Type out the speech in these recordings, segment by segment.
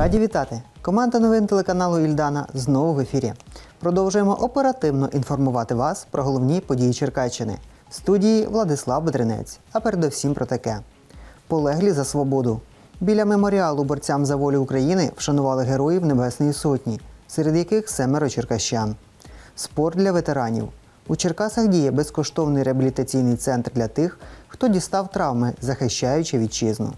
Раді вітати! Команда новин телеканалу Ільдана знову в ефірі. Продовжуємо оперативно інформувати вас про головні події Черкащини. В студії Владислав Бедренець. А передовсім про таке: полеглі за свободу. Біля меморіалу борцям за волю України вшанували героїв Небесної Сотні, серед яких семеро черкащан. Спорт для ветеранів. У Черкасах діє безкоштовний реабілітаційний центр для тих, хто дістав травми, захищаючи вітчизну.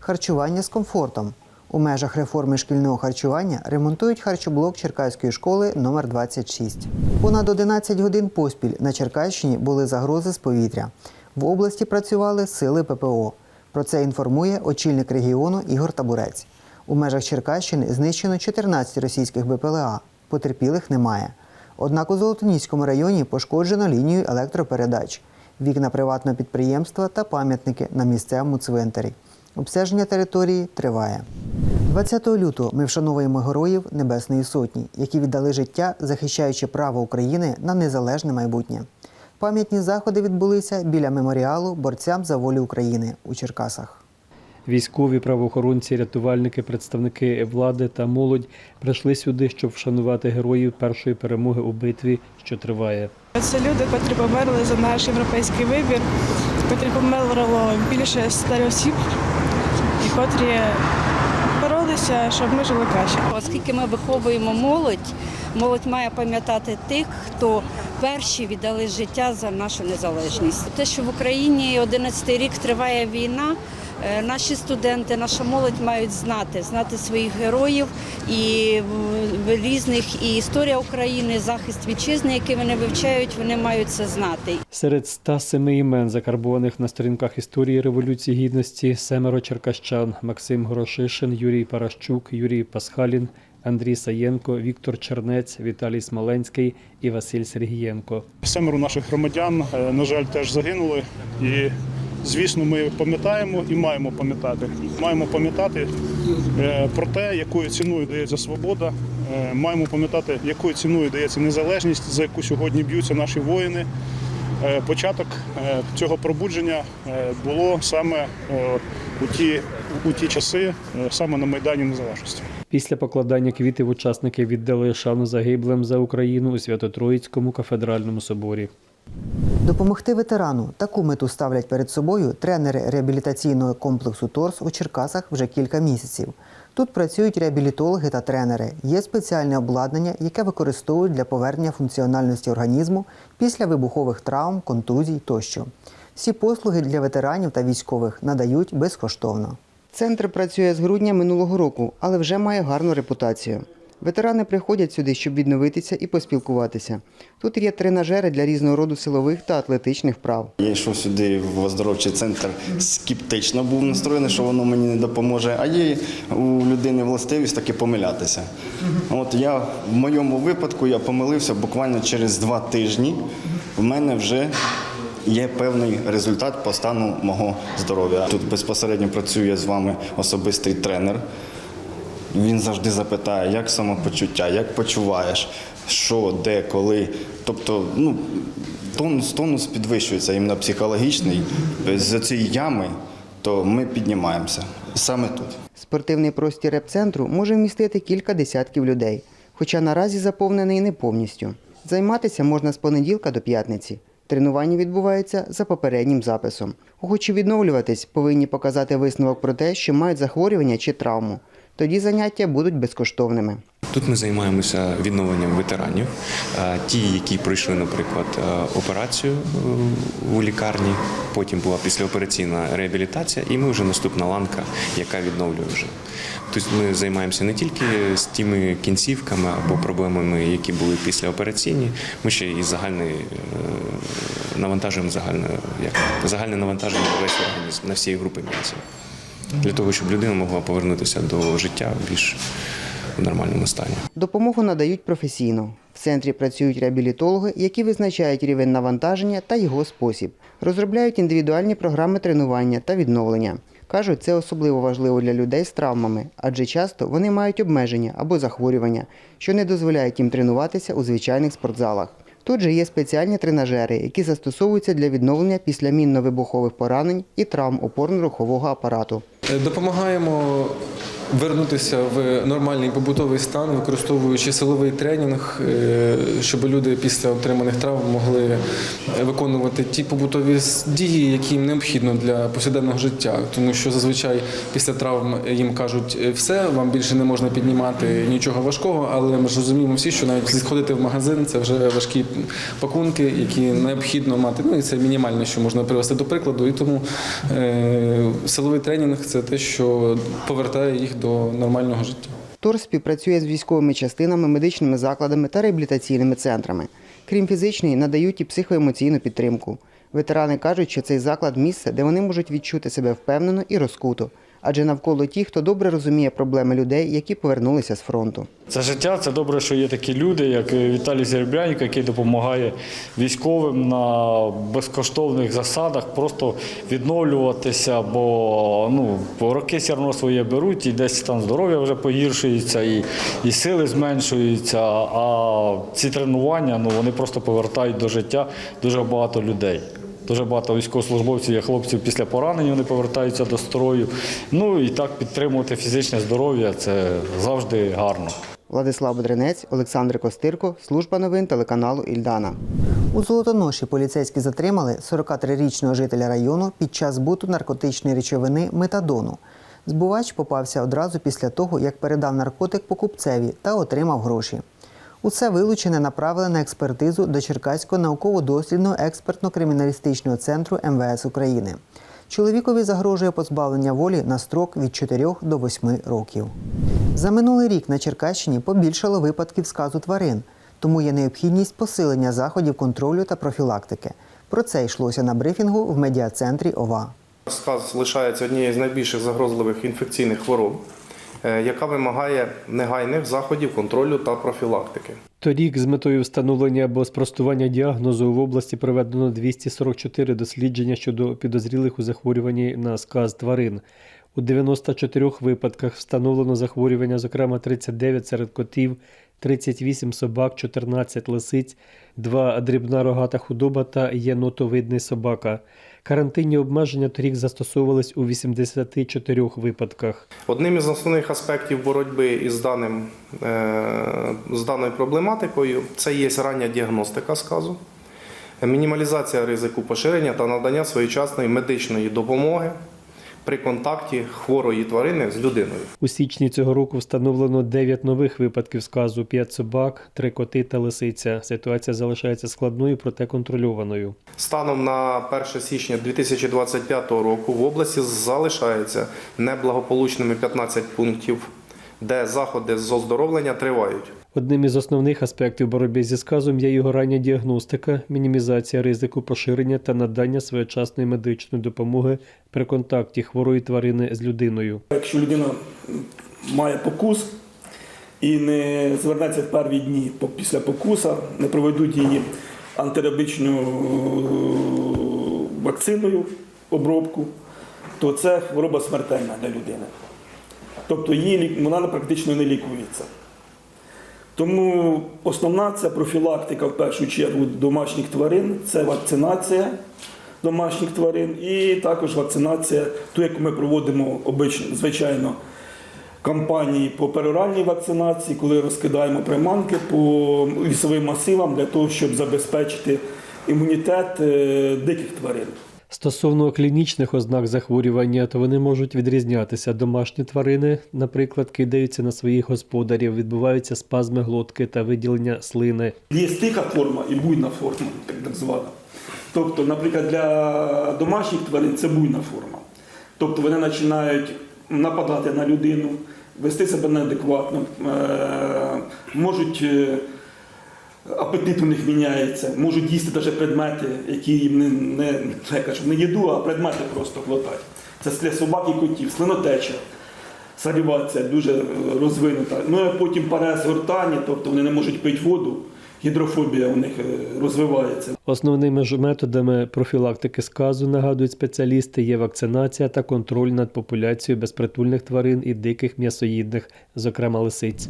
Харчування з комфортом. У межах реформи шкільного харчування ремонтують харчоблок Черкаської школи номер 26 Понад 11 годин поспіль на Черкащині були загрози з повітря. В області працювали сили ППО. Про це інформує очільник регіону Ігор Табурець. У межах Черкащини знищено 14 російських БПЛА. Потерпілих немає. Однак у Золотоніському районі пошкоджено лінію електропередач, вікна приватного підприємства та пам'ятники на місцевому цвинтарі. Обстеження території триває. 20 лютого ми вшановуємо героїв Небесної Сотні, які віддали життя, захищаючи право України на незалежне майбутнє. Пам'ятні заходи відбулися біля меморіалу борцям за волю України у Черкасах. Військові, правоохоронці, рятувальники, представники влади та молодь прийшли сюди, щоб вшанувати героїв першої перемоги у битві, що триває. Це люди, котрі померли за наш європейський вибір, котрі померло більше ста осіб, котрі боролися, щоб ми жили краще. Оскільки ми виховуємо молодь, молодь має пам'ятати тих, хто перші віддали життя за нашу незалежність. Те, що в Україні 11-й рік триває війна. Е, Наші студенти, наша молодь мають знати, знати своїх героїв і різних і історія України, захист вітчизни, який вони вивчають, вони мають це знати. Серед 107 імен, закарбованих на сторінках історії Революції Гідності, семеро черкащан Максим Горошишин, Юрій Паращук, Юрій Пасхалін, Андрій Саєнко, Віктор Чернець, Віталій Смоленський і Василь Сергієнко. Семеро наших громадян, е, на жаль, теж загинули. І, звісно, ми пам'ятаємо і маємо пам'ятати. Маємо пам'ятати е, про те, якою ціною дається свобода. е, Маємо пам'ятати, якою ціною дається незалежність, за яку сьогодні б'ються наші воїни. Е, Початок цього пробудження було саме у ті, у ті часи, саме на Майдані Незалежності. Після покладання квітів учасники віддали шану загиблим за Україну у Свято-Троїцькому кафедральному соборі. Допомогти ветерану таку мету ставлять перед собою тренери реабілітаційного комплексу ТОРС у Черкасах вже кілька місяців. Тут працюють реабілітологи та тренери. Є спеціальне обладнання, яке використовують для повернення функціональності організму після вибухових травм, контузій тощо. Всі послуги для ветеранів та військових надають безкоштовно. Центр працює з грудня минулого року, але вже має гарну репутацію. Ветерани приходять сюди, щоб відновитися і поспілкуватися. Тут є тренажери для різного роду силових та атлетичних вправ. Я йшов сюди в оздоровчий центр скептично був настроєний, що воно мені не допоможе. А є у людини властивість таки помилятися. От я в моєму випадку я помилився буквально через два тижні. В мене вже є певний результат по стану мого здоров'я. Тут безпосередньо працює з вами особистий тренер. Він завжди запитає, як самопочуття, як почуваєш, що, де, коли. Тобто, ну, тонус, тонус підвищується іменно психологічний. З цієї ями, то ми піднімаємося. Саме тут. Спортивний простір реп-центру може вмістити кілька десятків людей, хоча наразі заповнений не повністю. Займатися можна з понеділка до п'ятниці. Тренування відбуваються за попереднім записом. Охочі відновлюватись повинні показати висновок про те, що мають захворювання чи травму. Тоді заняття будуть безкоштовними. Тут ми займаємося відновленням ветеранів, ті, які пройшли, наприклад, операцію е, у лікарні, потім була післяопераційна реабілітація, і ми вже наступна ланка, яка відновлює вже. Тобто ми займаємося не тільки з тими кінцівками або проблемами, які були післяопераційні, ми ще і загальний е, навантажуємо загальне, як загальне навантаження на весь організм на всі групи м'язів. Для того, щоб людина могла повернутися до життя більш в нормальному стані. Допомогу надають професійно. В центрі працюють реабілітологи, які визначають рівень навантаження та його спосіб. Розробляють індивідуальні програми тренування та відновлення. Кажуть, це особливо важливо для людей з травмами, адже часто вони мають обмеження або захворювання, що не дозволяють їм тренуватися у звичайних спортзалах. Тут же є спеціальні тренажери, які застосовуються для відновлення після мінно-вибухових поранень і травм опорно-рухового апарату. Е, Допомагаємо вернутися в нормальний побутовий стан, використовуючи силовий тренінг, е, щоб люди після отриманих травм могли виконувати ті побутові дії, які їм необхідно для повсякденного життя. Тому що зазвичай після травм їм кажуть, «Е, все, вам більше не можна піднімати нічого важкого, але ми ж розуміємо всі, що навіть сходити в магазин це вже важкі пакунки, які необхідно мати. Ну і це мінімальне, що можна привести до прикладу. І тому силовий тренінг це те, що повертає їх до нормального життя. Тур співпрацює з військовими частинами, медичними закладами та реабілітаційними центрами. Крім фізичної, надають і психоемоційну підтримку. Ветерани кажуть, що цей заклад місце, де вони можуть відчути себе впевнено і розкуто, адже навколо ті, хто добре розуміє проблеми людей, які повернулися з фронту. Це життя, це добре, що є такі люди, як Віталій Зеребрянік, який допомагає військовим на безкоштовних засадах просто відновлюватися, бо ну, роки все одно своє беруть, і десь там здоров'я вже погіршується, і, і сили зменшуються. А ці тренування ну, вони просто повертають до життя дуже багато людей. Дуже багато військовослужбовців є хлопців після поранень, вони повертаються до строю. Ну і так підтримувати фізичне здоров'я це завжди гарно. Владислав Бодринець, Олександр Костирко, служба новин телеканалу Ільдана. У Золотоноші поліцейські затримали 43-річного жителя району під час збуту наркотичної речовини метадону. Збувач попався одразу після того, як передав наркотик покупцеві та отримав гроші. Усе вилучене направили на експертизу до Черкаського науково-дослідного експертно-криміналістичного центру МВС України. Чоловікові загрожує позбавлення волі на строк від 4 до 8 років. За минулий рік на Черкащині побільшало випадків сказу тварин, тому є необхідність посилення заходів контролю та профілактики. Про це йшлося на брифінгу в медіа-центрі ОВА. Сказ лишається однією з найбільших загрозливих інфекційних хвороб, яка вимагає негайних заходів контролю та профілактики. Торік з метою встановлення або спростування діагнозу в області проведено 244 дослідження щодо підозрілих у захворюванні на сказ тварин. У 94 випадках встановлено захворювання, зокрема 39 серед котів, 38 собак, 14 лисиць, 2 дрібна рогата худоба та єнотовидний собака. Карантинні обмеження торік застосовувались у 84 випадках. Одним із основних аспектів боротьби із даним, е, з даною проблематикою це є рання діагностика сказу, мінімалізація ризику поширення та надання своєчасної медичної допомоги при контакті хворої тварини з людиною. У січні цього року встановлено 9 нових випадків сказу, 5 собак, 3 коти та лисиця. Ситуація залишається складною, проте контрольованою. Станом на 1 січня 2025 року в області залишається неблагополучними 15 пунктів, де заходи з оздоровлення тривають. Одним із основних аспектів боротьби зі сказом є його рання діагностика, мінімізація ризику поширення та надання своєчасної медичної допомоги при контакті хворої тварини з людиною. Якщо людина має покус і не звернеться в перві дні після покуса, не проведуть її антирабічну е, вакциною обробку, то це хвороба смертельна для людини. Тобто її, вона практично не лікується. Тому основна це профілактика в першу чергу домашніх тварин, це вакцинація домашніх тварин і також вакцинація, ту, яку ми проводимо обично, звичайно, кампанії по пероральній вакцинації, коли розкидаємо приманки по лісовим масивам для того, щоб забезпечити імунітет е, диких тварин. Стосовно клінічних ознак захворювання, то вони можуть відрізнятися. Домашні тварини, наприклад, кидаються на своїх господарів, відбуваються спазми глотки та виділення слини. Є стика форма і буйна форма, так, звана. Тобто, наприклад, для домашніх тварин це буйна форма. Тобто вони починають нападати на людину, вести себе неадекватно, е- можуть. Апетит у них міняється, можуть їсти навіть предмети, які їм не, не, не, кажу, не їду, а предмети просто глотать. Це для собак і котів, слинотеча, салівація дуже розвинута. Ну а потім перезгортання, тобто вони не можуть пити воду, гідрофобія у них е, розвивається. Основними ж методами профілактики сказу, нагадують спеціалісти, є вакцинація та контроль над популяцією безпритульних тварин і диких м'ясоїдних, зокрема лисиць.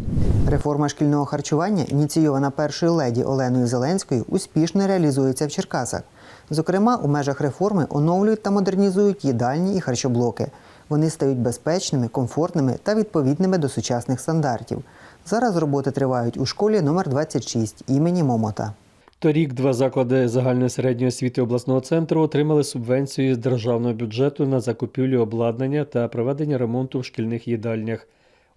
Реформа шкільного харчування, ініційована першою леді Оленою Зеленською, успішно реалізується в Черкасах. Зокрема, у межах реформи оновлюють та модернізують їдальні і харчоблоки. Вони стають безпечними, комфортними та відповідними до сучасних стандартів. Зараз роботи тривають у школі номер 26 імені Момота. Торік два заклади загальної середньої освіти обласного центру отримали субвенцію з державного бюджету на закупівлю обладнання та проведення ремонту в шкільних їдальнях.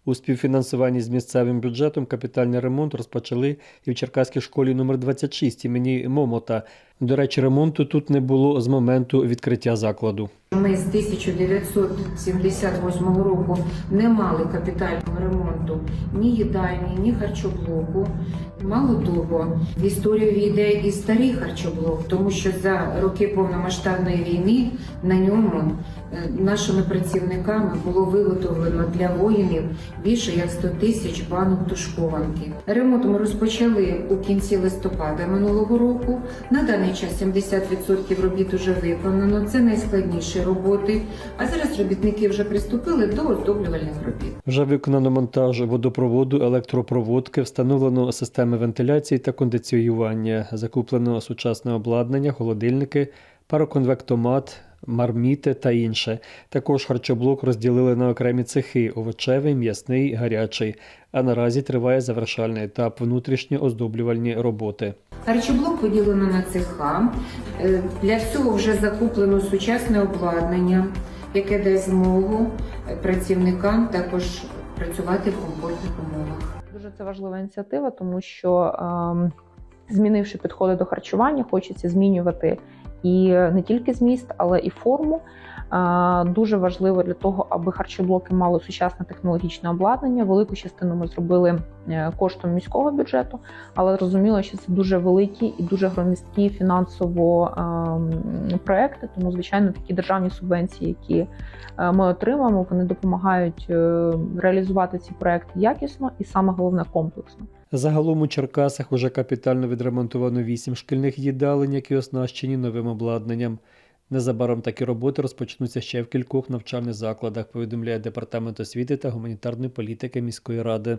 У співфінансуванні з місцевим бюджетом капітальний ремонт розпочали і в Черкаській школі номер 26 імені Момота. До речі, ремонту тут не було з моменту відкриття закладу. Ми з 1978 року не мали капітального ремонту ні їдальні, ні харчоблоку. Мало того, в історію війде і старий харчоблок, тому що за роки повномасштабної війни на ньому е, нашими працівниками було виготовлено для воїнів більше як 100 тисяч банок тушкованки. Ремонт ми розпочали у кінці листопада минулого року. На даний час 70% робіт уже виконано. Це найскладніші роботи. А зараз робітники вже приступили до оздоблювальних робіт. Вже виконано монтаж водопроводу, електропроводки, встановлено системи вентиляції та кондиціювання, закуплено сучасне обладнання, холодильники, пароконвектомат, марміти та інше. Також харчоблок розділили на окремі цехи овочевий, м'ясний, гарячий. А наразі триває завершальний етап внутрішньо оздоблювальні роботи. Харчоблок поділено на цеха. Е, Для цього вже закуплено сучасне обладнання, яке дасть змогу працівникам також працювати в комфортних умовах. Дуже це важлива ініціатива, тому що ем, змінивши підходи до харчування, хочеться змінювати і не тільки зміст, але і форму. Дуже важливо для того, аби харчоблоки мали сучасне технологічне обладнання. Велику частину ми зробили е, коштом міського бюджету, але зрозуміло, що це дуже великі і дуже громісткі фінансово проекти. Тому, звичайно, такі державні субвенції, які е, ми отримаємо, вони допомагають е, реалізувати ці проекти якісно і саме головне комплексно. Загалом у Черкасах уже капітально відремонтовано вісім шкільних їдалень, які оснащені новим обладнанням. Незабаром такі роботи розпочнуться ще в кількох навчальних закладах, повідомляє департамент освіти та гуманітарної політики міської ради.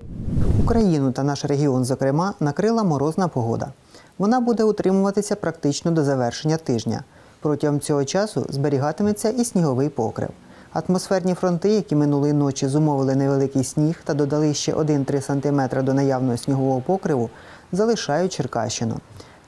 Україну та наш регіон, зокрема, накрила морозна погода. Вона буде утримуватися практично до завершення тижня. Протягом цього часу зберігатиметься і сніговий покрив. Атмосферні фронти, які минулої ночі зумовили невеликий сніг та додали ще 1-3 см до наявного снігового покриву, залишають Черкащину.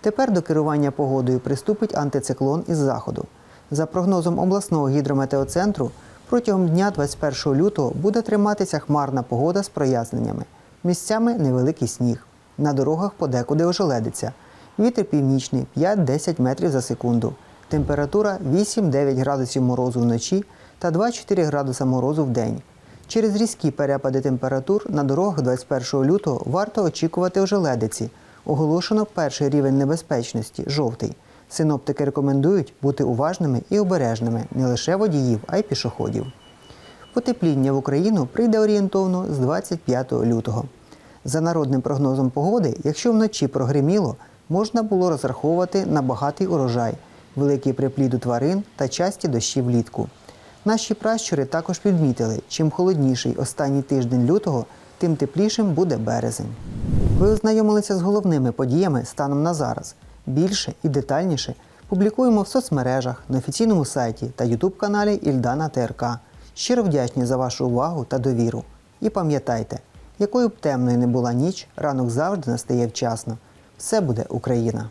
Тепер до керування погодою приступить антициклон із заходу. За прогнозом обласного гідрометеоцентру, протягом дня 21 лютого буде триматися хмарна погода з проясненнями. Місцями невеликий сніг. На дорогах подекуди ожеледиться. Вітер північний 5-10 метрів за секунду. Температура 8-9 градусів морозу вночі та 2-4 градуса морозу в день. Через різкі перепади температур на дорогах 21 лютого варто очікувати ожеледиці. Оголошено перший рівень небезпечності жовтий. Синоптики рекомендують бути уважними і обережними не лише водіїв, а й пішоходів. Потепління в Україну прийде орієнтовно з 25 лютого. За народним прогнозом погоди, якщо вночі прогриміло, можна було розраховувати на багатий урожай, великий приплід у тварин та часті дощі влітку. Наші пращури також підмітили, чим холодніший останній тиждень лютого, тим теплішим буде березень. Ви ознайомилися з головними подіями станом на зараз. Більше і детальніше публікуємо в соцмережах, на офіційному сайті та ютуб-каналі Ільдана ТРК. Щиро вдячні за вашу увагу та довіру. І пам'ятайте, якою б темною не була ніч, ранок завжди настає вчасно. Все буде Україна!